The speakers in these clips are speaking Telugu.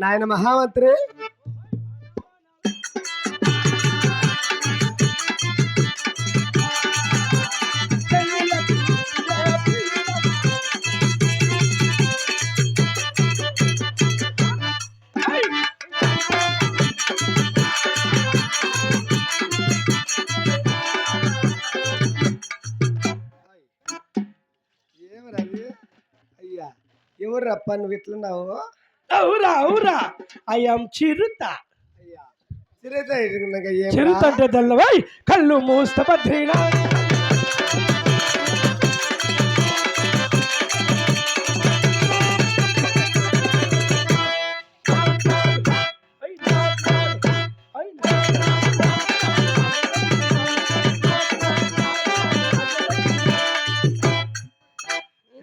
నాయన మహామంత్రి అయ్యా ఎవరు రప్ప నువ్వు ఇట్లున్నావు? అవురా అవురా. అయ్యాం చిరుత. అయ్యా. చిరైతే చిరుత అంటే తెల్లవాయ్. కళ్ళు మూస్త బద్రీనా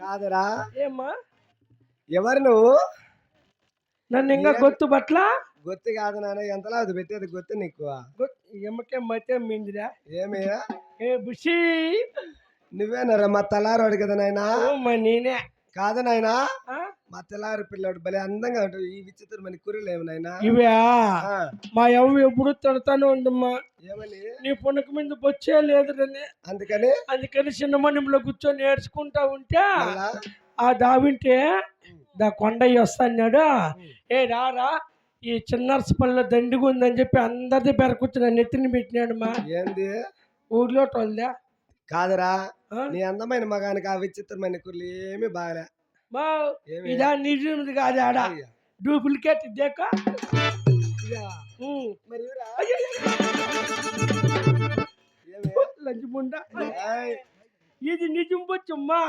కాదురా. ఏమ్మా? ఎవరు నువ్వు? నన్ను ఇంకా గొత్తు పట్ల? గొత్తి కాదు నాన్న ఎంతలా అది పెట్టేది గొత్తి నీకు? ఎమ్మకే మతే మిందిరా ఏమి? ఏ బుషి? నువ్వేనరా మా తలారోడు కదా నాయనా? నేనే. కాదు నాయనా? ఆ? మా తెల్లారి పిల్లాడు భలే అందంగా ఉంటాడు. ఈ విచిత్రమైన కుర్రలు ఏమి నాయనా ఇవే మా యవ్వ ఎప్పుడు తడతానే ఉండమ్మా ఏమని? నీ పునక మీద బొచ్చే లేదురని. అందుకని? అందుకని చిన్నమణింలో కూర్చొని నేర్చుకుంటా ఉంటే ఆ దావింటే దా కొండయ్య వస్తాడు ఏ రారా ఈ చిన్నరసపల్లిలో దండిగా ఉందని చెప్పి అందరిది పెరకొచ్చి నన్ను ఎత్తిని పెట్టినాడు మా ఏంది? ఊర్లో టోల్దా కాదురా? నీ అందమైన మగానికి ఆ విచిత్రమైన కుర్రలు ఏమి బాగలే. ఏమి ఇదా నిజంది కాదు ఆడ. డూప్లికేట్ దేక ఇదా? మరి ఇవిరా? ఏమి? లంచముండ ఇది నిజం బొచ్చమ్మా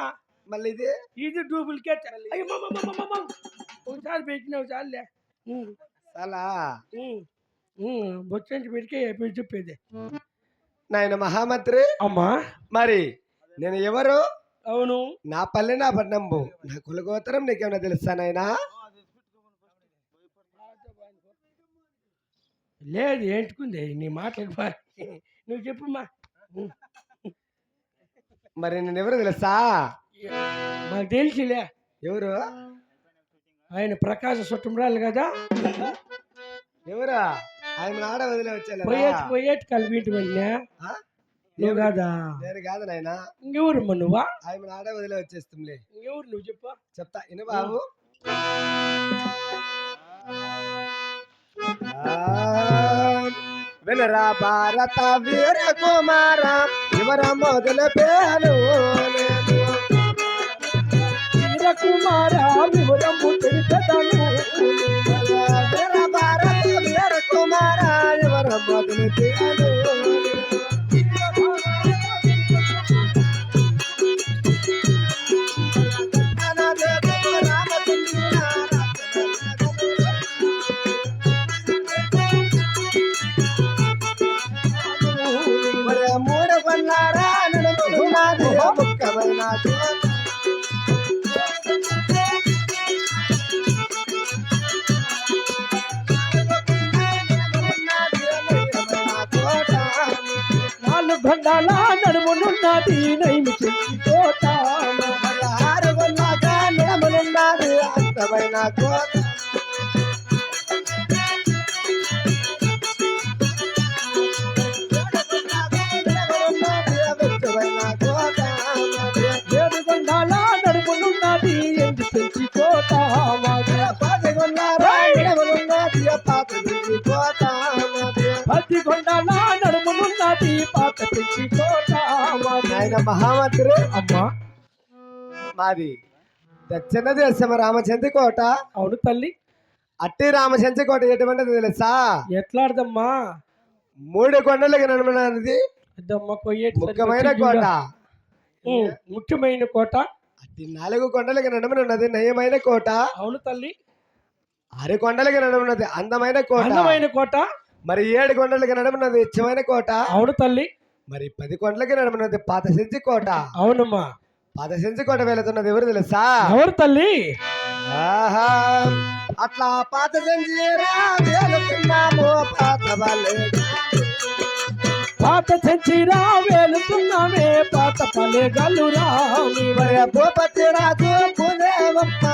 మళ్ళీ ఇది ఇది డూప్లికేట్. ఒకసారి పెట్టినావు చాలే చాలా బొచ్చంటి పెడికే చెప్పేది నాయన మహామంత్రి అమ్మా మరి నేను ఎవరు అవును. నా పల్లె నా పట్నంబు. నా కులగోత్తరం నీకేమైనా తెలుసా నాయనా? లేదు ఏంటుకుంది నీ మాటలకు బా- నువ్వు చెప్పుమా మరి నేను ఎవరు తెలుసా? మాకు తెలిసిలే. ఎవరు? ఆయన ప్రకాశ సుట్టంరాలు కదా. ఎవరా? ఆయన ఆడ వదిలే వచ్చాను పోయేటి పోయేటి కలిపింటి వెళ్ళా నువ్వు కాదా? నేను కాదు నాయనా. ఇంకెవరమ్మా నువ్వా? ఆయన ఆడ వదిలే వచ్చేస్తుందిలే. ఇంకెవరు నువ్వు చెప్పు. చెప్తా ఇను బాబు. వినరా భారత వీర కుమార ఎవర మొదల పేరు వీరకుమార వివరము తెలిపెదను వీర భారత వీర కుమార మొదల పేరు నాలుగు గంటల నడుమునున్నది కోట ఆరు అంతమైన కోట. మహామంత్రి అమ్మా. మాది దక్షిణ దేశం రామచంద్ర కోట అవును తల్లి. అట్టి రామచంద్ర కోట ఎటువంటిది తెలుసా? ఎట్లాడదమ్మా? మూడు కొండలకి కొయ్యేటి ముఖ్యమైన కోట. ముఖ్యమైన కోట. అట్టి నాలుగు కొండలకి నడుమనున్నది నయమైన కోట. అవును తల్లి. ఆరు కొండలకి నడుమన్నది అందమైన కోట. అందమైన కోట. మరి ఏడు కొండలకి నడుమన్నది ఇచ్చమైన కోట. అవును తల్లి. మరి పది కొండలకి నడుమన్నది పాత సెంచి కోట. అవునమ్మా. పాత సెంచి కోట వెళుతున్నది ఎవరు తెలుసా? ఎవరు తల్లి? ఆహా అట్లా పాత వెళుతున్నాము పాత వాళ్ళే పాత చచ్చిరా వెళుతున్నామే పాత పలే గల్లురా మరి భూపతి రాజు పునే లేవమ్మ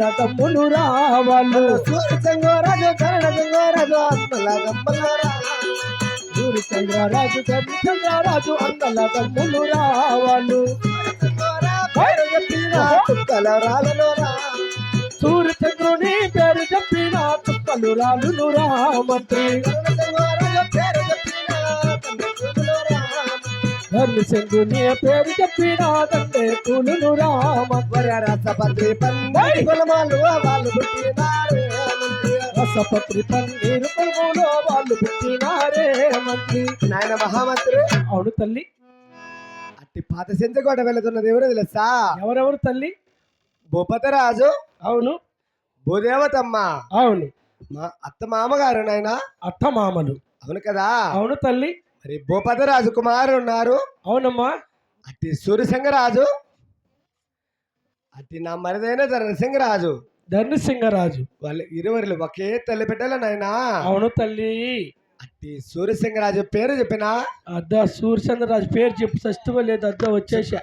అన్నల తమ్ములు రావాళ్ళు సూర్య చంగోరాజు కరణ చంగోరాజు అమ్మల గమ్మలరా సూర్య చంద్రరాజు చంద్రరాజు అందల తమ్ములు రావాళ్ళు సూర్యచంద్రుని పేరు చెప్పిన తుక్కలు రాలు రామంత్రి పేరు చెప్పిన తండ్రి పూలు రామంత్రి వర రసపత్రి పండి కులమాలు వాళ్ళు పుట్టినారు రసపత్రి పన్నీరు పొలములో వాళ్ళు పుట్టినారే మంత్రి నాయన మహామంత్రి. అవును తల్లి. అట్టి పాత సెంచకోట వెళుతున్నది ఎవరు తెలుసా? ఎవరెవరు తల్లి? భూపతరాజు. అవును. భూదేవతమ్మ. అవును. మా అత్త మామగారు నాయన? అత్త మామలు. అవును కదా? అవును తల్లి. మరి భూపతరాజు కుమారు ఉన్నారు అవునమ్మా. అట్టి సూర్యసింగరాజు అట్టి నా మరిదైన నరసింగరాజు ధర్మసింగరాజు వాళ్ళు ఇరువురు ఒకే తల్లి బిడ్డల నాయనా. అవును తల్లి. అట్టి సూర్యసింగరాజు పేరు చెప్పిన? అద్ద సూర్యచంద్రరాజు పేరు చెప్పు సస్తువ లేదు అద్ద వచ్చేసా.